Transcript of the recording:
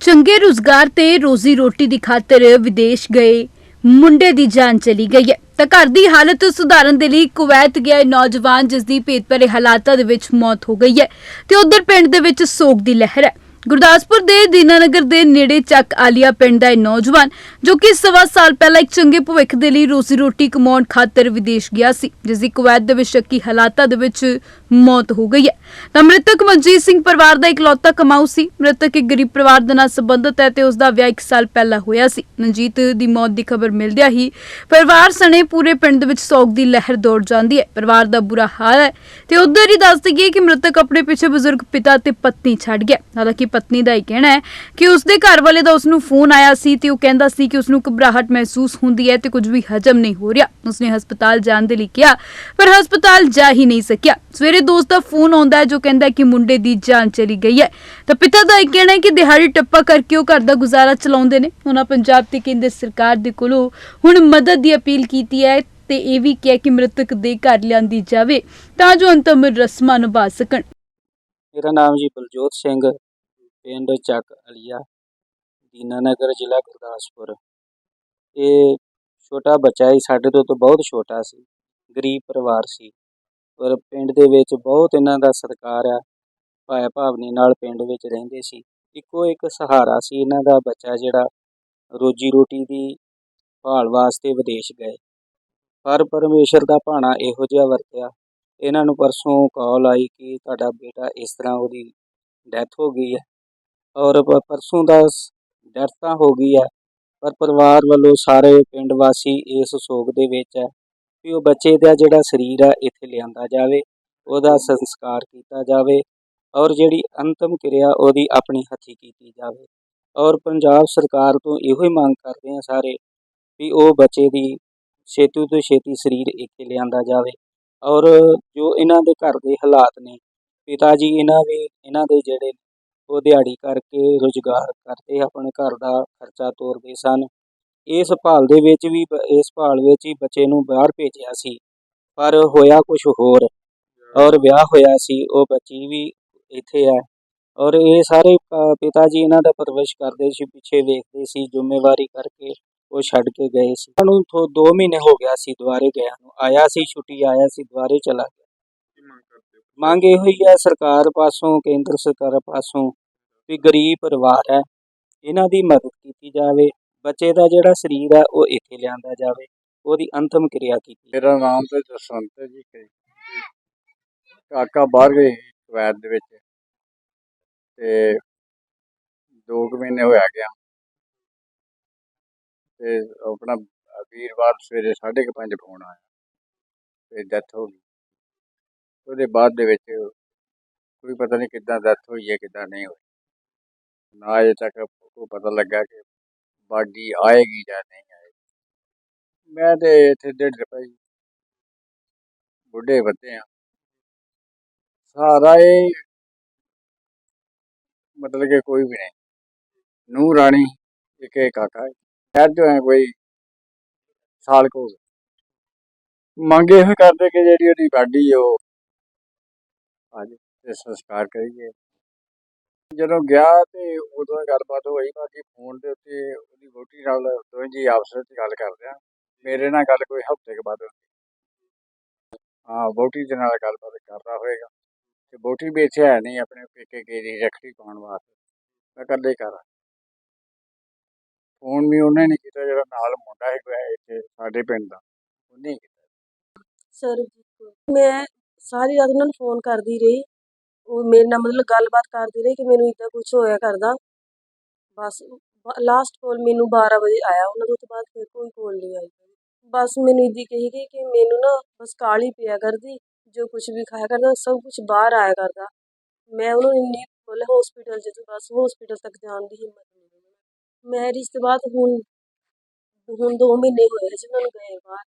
ਚੰਗੇ ਰੁਜ਼ਗਾਰ ਤੇ ਰੋਜ਼ੀ ਰੋਟੀ ਦੀ ਖਾਤਰ ਵਿਦੇਸ਼ ਗਏ। ਮੁੰਡੇ ਦੀ ਜਾਨ ਚਲੀ ਗਈ ਹੈ। ਤਾਂ ਘਰ ਦੀ ਹਾਲਤ ਸੁਧਾਰਨ ਦੇ ਲਈ ਕੁਵੈਤ ਗਿਆ ਇਹ ਨੌਜਵਾਨ ਜਿਸ ਦੀ ਭੇਤਭਰੇ ਹਾਲਾਤਾਂ ਦੇ ਵਿੱਚ ਮੌਤ ਹੋ ਗਈ ਹੈ ਤੇ ਉਧਰ ਪਿੰਡ ਦੇ ਵਿੱਚ ਸੋਗ ਦੀ ਲਹਿਰ ਹੈ। ਗੁਰਦਾਸਪੁਰ ਦੇ ਦੀਨਾਨਗਰ ਦੇ ਨੇੜੇ ਚੱਕ ਆਲੀਆ ਪਿੰਡ ਦਾ ਇਹ ਨੌਜਵਾਨ, ਜੋ ਕਿ ਸਵਾ ਸਾਲ ਪਹਿਲਾਂ ਇੱਕ ਚੰਗੇ ਭਵਿੱਖ ਦੇ ਲਈ ਰੋਜ਼ੀ ਰੋਟੀ ਕਮਾਉਣ ਖਾਤਰ ਵਿਦੇਸ਼ ਗਿਆ ਸੀ ਜਿਸ ਦੀ ਕੁਵੈਤ ਦੇ ਵਿੱਚ ਸ਼ੱਕੀ ਹਾਲਾਤਾਂ ਦੇ ਵਿੱਚ ਮੌਤ ਹੋ ਗਈ ਹੈ। ਤਾਂ ਮ੍ਰਿਤਕ ਮਨਜੀਤ ਸਿੰਘ ਪਰਿਵਾਰ ਦਾ ਇਕਲੌਤਾ ਕਮਾਊ ਸੀ। ਮ੍ਰਿਤਕ ਇੱਕ ਗਰੀਬ ਪਰਿਵਾਰ ਦੇ ਨਾਲ ਸੰਬੰਧਿਤ ਹੈ ਤੇ ਉਸ ਦਾ ਵਿਆਹ 1 ਸਾਲ ਪਹਿਲਾਂ ਹੋਇਆ ਸੀ। ਮਨਜੀਤ ਦੀ ਮੌਤ ਦੀ ਖਬਰ ਮਿਲਦਿਆਂ ਹੀ ਪਰਿਵਾਰ ਸਣੇ ਪੂਰੇ ਪਿੰਡ ਦੇ ਵਿੱਚ ਸੋਗ ਦੀ ਲਹਿਰ ਦੌੜ ਜਾਂਦੀ ਹੈ। ਪਰਿਵਾਰ ਦਾ ਬੁਰਾ ਹਾਲ ਹੈ ਤੇ ਉਧਰ ਹੀ ਦੱਸ ਦਈਏ ਕਿ ਮ੍ਰਿਤਕ ਆਪਣੇ ਪਿੱਛੇ ਬਜ਼ੁਰਗ ਪਿਤਾ ਤੇ ਪਤਨੀ ਛੱਡ ਗਿਆ। ਹਾਲਾਂਕਿ ਪਤਨੀ ਦਾ ਇਹ ਕਹਿਣਾ ਹੈ ਕਿ ਉਸ ਘਰ ਵਾਲੇ ਦਾ ਉਸਨੂੰ ਫੋਨ ਆਇਆ ਸੀ ਤੇ ਉਹ ਕਹਿੰਦਾ ਸੀ ਕਿ ਉਸ ਘਬਰਾਹਟ ਮਹਿਸੂਸ ਹੁੰਦੀ ਹੈ ਤੇ ਕੁਝ ਵੀ ਹਜਮ ਨਹੀਂ ਹੋ ਰਿਹਾ। ਉਸਨੇ ਹਸਪਤਾਲ ਜਾਣ ਦੇ ਲਈ ਕਿਹਾ, ਪਰ ਹਸਪਤਾਲ ਜਾ ਹੀ ਨਹੀਂ ਸਕਿਆ। ਸਵੇਰੇ ਦੋਸਤ ਦਾ ਫੋਨ ਆਉਂਦਾ ਹੈ ਜੋ ਕਹਿੰਦਾ ਕਿ ਮੁੰਡੇ ਦੀ ਜਾਨ ਚਲੀ ਗਈ ਹੈ। ਤਾਂ ਪਿਤਾ ਦਾ ਇਹ ਕਹਿਣਾ ਹੈ ਕਿ ਦਿਹਾੜੀ ਟੱਪਾ ਕਰਕੇ ਉਹ ਘਰ ਦਾ ਗੁਜ਼ਾਰਾ ਚਲਾਉਂਦੇ ਨੇ। ਉਹਨਾਂ ਪੰਜਾਬ ਤੇ ਕੇਂਦਰ ਸਰਕਾਰ ਦੇ ਕੋਲੋਂ ਹੁਣ ਮਦਦ ਦੀ ਅਪੀਲ ਕੀਤੀ ਹੈ ਤੇ ਇਹ ਵੀ ਕਿਹਾ ਕਿ ਮ੍ਰਿਤਕ ਦੇ ਘਰ ਲਿਆਂਦੀ ਜਾਵੇ ਤਾਂ ਜੋ ਅੰਤਮ ਰਸਮਾਂ ਨਿਭਾ ਸਕਣ। ਮੇਰਾ ਨਾਮ ਜੀ ਬਲਜੋਤ ਸਿੰਘ ਪਿੰਡ ਚੱਕ ਅਲੀਆ ਦੀਨਾਨਗਰ, ਜ਼ਿਲ੍ਹਾ ਗੁਰਦਾਸਪੁਰ। ਇਹ ਛੋਟਾ ਬੱਚਾ ਹੀ ਸਾਡੇ ਤੋਂ ਤਾਂ ਬਹੁਤ ਛੋਟਾ ਸੀ, ਗਰੀਬ ਪਰਿਵਾਰ ਸੀ। ਪਰ ਪਿੰਡ ਦੇ ਵਿੱਚ ਬਹੁਤ ਇਹਨਾਂ ਦਾ ਸਤਿਕਾਰ ਆ ਭਾਇਆ ਭਾਵਨੀ ਨਾਲ ਪਿੰਡ ਵਿੱਚ ਰਹਿੰਦੇ ਸੀ। ਇੱਕੋ ਇੱਕ ਸਹਾਰਾ ਸੀ ਇਹਨਾਂ ਦਾ ਬੱਚਾ, ਜਿਹੜਾ ਰੋਜੀ ਰੋਟੀ ਦੀ ਭਾਲ ਵਾਸਤੇ ਵਿਦੇਸ਼ ਗਏ। ਪਰ ਪਰਮੇਸ਼ਰ ਦਾ ਭਾਣਾ ਇਹੋ ਜਿਹਾ ਵਰਤਿਆ, ਇਹਨਾਂ ਨੂੰ ਪਰਸੋਂ ਕਾਲ ਆਈ ਕਿ ਤੁਹਾਡਾ ਬੇਟਾ ਇਸ ਤਰ੍ਹਾਂ ਉਹਦੀ ਡੈਥ ਹੋ ਗਈ ਹੈ। ਔਰ ਪਰਸੋਂ ਦਾ ਡੈਥ ਤਾਂ ਹੋ ਗਈ ਹੈ, ਪਰ ਪਰਿਵਾਰ ਵੱਲੋਂ ਸਾਰੇ ਪਿੰਡ ਵਾਸੀ ਇਸ ਸੋਗ ਦੇ ਵਿੱਚ ਹੈ ਕਿ ਉਹ ਬੱਚੇ ਦਾ ਜਿਹੜਾ ਸਰੀਰ ਹੈ, ਇੱਥੇ ਲਿਆਂਦਾ ਜਾਵੇ, ਉਹਦਾ ਸੰਸਕਾਰ ਕੀਤਾ ਜਾਵੇ ਔਰ ਜਿਹੜੀ ਅੰਤਮ ਕਿਰਿਆ ਉਹਦੀ ਆਪਣੀ ਹੱਥੀ ਕੀਤੀ ਜਾਵੇ। ਔਰ ਪੰਜਾਬ ਸਰਕਾਰ ਤੋਂ ਇਹੋ ਹੀ ਮੰਗ ਕਰਦੇ ਆ ਸਾਰੇ ਵੀ ਉਹ ਬੱਚੇ ਦੀ ਛੇਤੀ ਤੋਂ ਛੇਤੀ ਸਰੀਰ ਇੱਥੇ ਲਿਆਂਦਾ ਜਾਵੇ ਔਰ ਜੋ ਇਹਨਾਂ ਦੇ ਘਰ ਦੇ ਹਾਲਾਤ ਨੇ, ਪਿਤਾ ਜੀ ਇਹਨਾਂ ਵੀ, ਇਹਨਾਂ ਦੇ ਜਿਹੜੇ ਉਹ ਦਿਹਾੜੀ ਕਰਕੇ ਰੁਜ਼ਗਾਰ ਕਰਦੇ ਆਪਣੇ ਘਰ ਦਾ ਖਰਚਾ ਤੋਰਦੇ ਸਨ। ਇਸ ਭਾਲ ਦੇ ਵਿੱਚ ਵੀ ਇਸ ਭਾਲ ਵਿੱਚ ਹੀ ਬੱਚੇ ਨੂੰ ਬਾਹਰ ਭੇਜਿਆ ਸੀ, ਪਰ ਹੋਇਆ ਕੁਝ ਹੋਰ। ਔਰ ਵਿਆਹ ਹੋਇਆ ਸੀ, ਉਹ ਬੱਚੀ ਵੀ ਇੱਥੇ ਹੈ। ਔਰ ਇਹ ਸਾਰੇ ਪਿਤਾ ਜੀ ਇਹਨਾਂ ਦਾ ਪਰਵਰਿਸ਼ ਕਰਦੇ ਸੀ, ਪਿੱਛੇ ਵੇਖਦੇ ਸੀ, ਜ਼ਿੰਮੇਵਾਰੀ ਕਰਕੇ ਉਹ ਛੱਡ ਕੇ ਗਏ ਸੀ। ਉਹਨੂੰ ਥੋ 2 ਮਹੀਨੇ ਹੋ ਗਿਆ ਸੀ ਦੁਬਾਰੇ ਗਿਆ ਨੂੰ। ਆਇਆ ਸੀ, ਛੁੱਟੀ ਆਇਆ ਸੀ, ਦੁਬਾਰੇ ਚਲਾ ਗਿਆ। ਮੰਗ ਇਹੋ ਹੀ ਹੈ, ਸਰਕਾਰ ਪਾਸੋਂ, ਕੇਂਦਰ ਸਰਕਾਰ ਪਾਸੋਂ ਵੀ ਗਰੀਬ ਪਰਿਵਾਰ ਹੈ, ਇਹਨਾਂ ਦੀ ਮਦਦ ਕੀਤੀ ਜਾਵੇ, ਬੱਚੇ ਦਾ ਜਿਹੜਾ ਸਰੀਰ ਹੈ ਉਹ ਇੱਥੇ ਲਿਆਂਦਾ ਜਾਵੇ, ਉਹਦੀ ਅੰਤਮ ਕਿਰਿਆ ਕੀਤੀ ਮੇਰਾ ਨਾਮ ਤੇ ਜਸਵੰਤ ਹੈ ਜੀ ਕਾਕਾ ਬਾਹਰ ਗਏ ਕੁਵੈਤ ਦੇ ਵਿੱਚ ਤੇ ਦੋ ਕੁ ਮਹੀਨੇ ਹੋਇਆ ਗਿਆ। ਤੇ ਆਪਣਾ ਵੀਰਵਾਰ ਸਵੇਰੇ 5:30 ਫੋਨ ਆਇਆ ਤੇ ਡੈਥ ਹੋ ਗਈ। ਉਹਦੇ ਬਾਅਦ ਦੇ ਵਿੱਚ ਕੋਈ ਪਤਾ ਨਹੀਂ ਕਿੱਦਾਂ ਡੈਥ ਹੋਈ ਹੈ, ਕਿੱਦਾਂ ਨਹੀਂ ਹੋਈ। ਨਾ ਅਜੇ ਤੱਕ ਕੋਈ ਪਤਾ ਲੱਗਾ ਕਿ ਬਾਡੀ ਆਏਗੀ ਜਾਂ ਨਹੀਂ ਆਏਗੀ। ਮੈਂ ਤੇ ਇੱਥੇ ਡੇਢ ਰੁਪਏ ਬੁੱਢੇ ਬੱਤੇ ਆ। ਸਾਰਾ ਇਹ ਮਤਲਬ ਕਿ ਕੋਈ ਵੀ ਨਹੀਂ। ਨੂੰ ਰਾਣੀ, ਇੱਕ ਇਹ ਕਾਕਾ ਹੈ। ਸ਼ਾਇਦ ਜੋ ਹੈ ਕੋਈ ਸਾਲ ਕੋ ਮੰਗੇ ਇਹੋ ਕਰਦੇ ਕਿ ਜਿਹੜੀ ਉਹਦੀ ਬਾਡੀ ਹੈ ਤੇ ਸੰਸਕਾਰ ਕਰੀਏ। ਜਦੋਂ ਗਿਆ ਤੇ ਉਦੋਂ ਗੱਲਬਾਤ ਹੋਈ ਬਾਕੀ ਫੋਨ ਦੇ ਉੱਤੇ ਉਹਦੀ ਵੋਟੀ ਨਾਲ ਦੋਵੇਂ ਜੀ ਆਪਸ ਵਿੱਚ ਗੱਲ ਕਰਦੇ ਆ। ਮੇਰੇ ਨਾਲ ਗੱਲ ਕੋਈ ਹਫ਼ਤੇ ਕੇ ਬਾਅਦ ਹਾਂ ਵੋਟੀ ਦੇ ਨਾਲ ਗੱਲਬਾਤ ਕਰਦਾ ਹੋਏਗਾ। ਤੇ ਵੋਟੀ ਵੀ ਇੱਥੇ ਹੈ ਨਹੀਂ ਆਪਣੇ ਪੇਕੇ ਗਈ ਦੀ ਰੱਖੜੀ ਪਾਉਣ ਵਾਸਤੇ। ਮੈਂ ਕਰਦੇ ਕਰ ਫੋਨ ਵੀ ਉਹਨੇ ਨਹੀਂ ਕੀਤਾ, ਜਿਹੜਾ ਨਾਲ ਮੁੰਡਾ ਹੈ ਇੱਥੇ ਸਾਡੇ ਪਿੰਡ ਦਾ, ਉਹਨੇ ਕੀਤਾ। ਸਰਬਜੀਤ ਮੈਂ ਸਾਰੀ ਰਾਤ ਉਹਨਾਂ ਨੂੰ ਫੋਨ ਕਰਦੀ ਰਹੀ। ਉਹ ਮੇਰੇ ਨਾਲ ਮਤਲਬ ਗੱਲਬਾਤ ਕਰਦੀ ਰਹੀ ਕਿ ਮੈਨੂੰ ਇਦਾਂ ਕੁਝ ਹੋਇਆ ਕਰਦਾ। ਬਸ ਲਾਸਟ ਕਾਲ ਮੈਨੂੰ 12 ਵਜੇ ਆਇਆ। ਉਹਨਾਂ ਤੋਂ ਬਾਅਦ ਫਿਰ ਕੋਈ ਕਾਲ ਨਹੀਂ ਆਈ। ਬਸ ਮੈਨੂੰ ਇਦੀ ਕਹੀ ਗਈ ਕਿ ਮੈਨੂੰ ਨਾ ਬਸ ਕਾਲੀ ਪਿਆ ਕਰਦੀ। ਜੋ ਕੁਝ ਵੀ ਖਾਇਆ ਕਰਦਾ, ਸਭ ਕੁਝ ਬਾਹਰ ਆਇਆ ਕਰਦਾ। ਮੈਂ ਉਹਨੂੰ ਇੰਨੀ ਮਤਲਬ ਹਸਪੀਟਲ ਚ ਬਸ ਹਸਪੀਟਲ ਤੱਕ ਜਾਣ ਦੀ ਹਿੰਮਤ ਨਹੀਂ ਹੋਈ ਮੈਰਿਜ ਤੋਂ ਬਾਅਦ ਹੁਣ ਹੁਣ 2 ਮਹੀਨੇ ਹੋਏ ਜਿਨ੍ਹਾਂ ਨੂੰ ਗਏ ਬਾਹਰ।